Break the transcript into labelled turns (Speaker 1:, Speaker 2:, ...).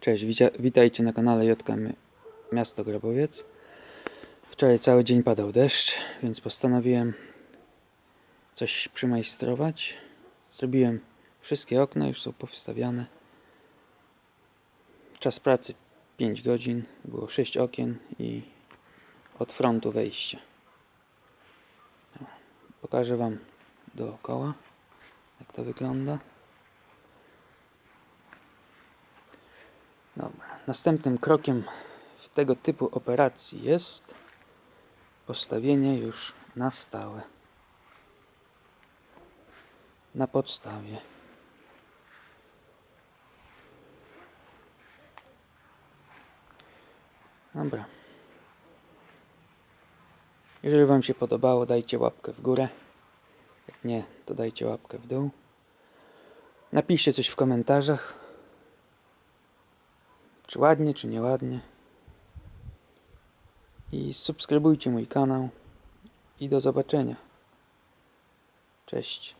Speaker 1: Cześć, witajcie na kanale JKM Miasto Grobowiec. Wczoraj cały dzień padał deszcz, więc postanowiłem coś przymajstrować. Zrobiłem wszystkie okna, już są powstawiane. Czas pracy 5 godzin, było 6 okien i od frontu wejście. Pokażę Wam dookoła, jak to wygląda. Dobra. Następnym krokiem w tego typu operacji jest postawienie już na stałe. Na podstawie. Dobra. Jeżeli Wam się podobało, dajcie łapkę w górę. Jak nie, to dajcie łapkę w dół. Napiszcie coś w komentarzach. Czy ładnie, czy nieładnie. I subskrybujcie mój kanał. I do zobaczenia. Cześć.